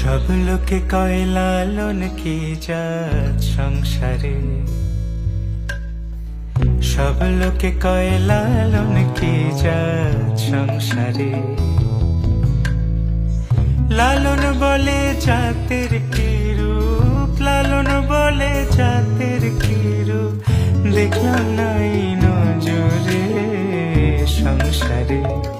সব লোকে কয় লালন কি সংসারে? সব লোকে কয় লালন কি সংসারে? লালন বলে জাতের কি রূপ? লালন বলে জাতের কি রূপ? দেখলাম নাই নজরে সংসারে।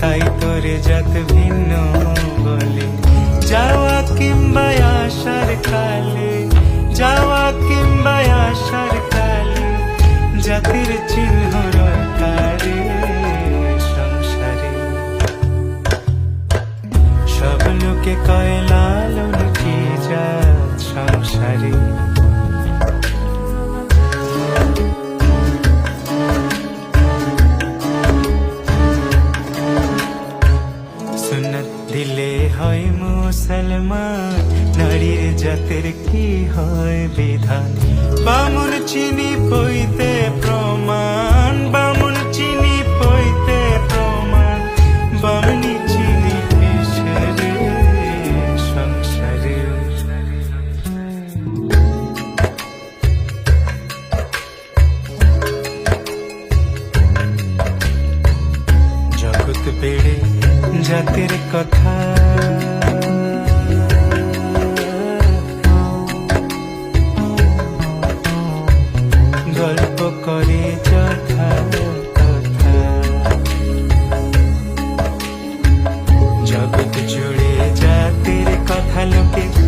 তাই তোরে যত ভিন্ন বলে। যাওয়া কিংবা আসার কালে, যাওয়া কিংবা আসার কালে, জাতির চিহ্ন সংসারে। সব লোকে কয় লালন হয় মুসলমান নারীর জাতের কি হয় বিধান? বামুন চিনি পইতে প্রমাণ, বামুন চিনি পইতে প্রমাণ। বামনি চিনি পেশারে সংসারে। জগৎ বেড়ে জাতির কথা জগৎ জুড়ে জাতির কথা লোকে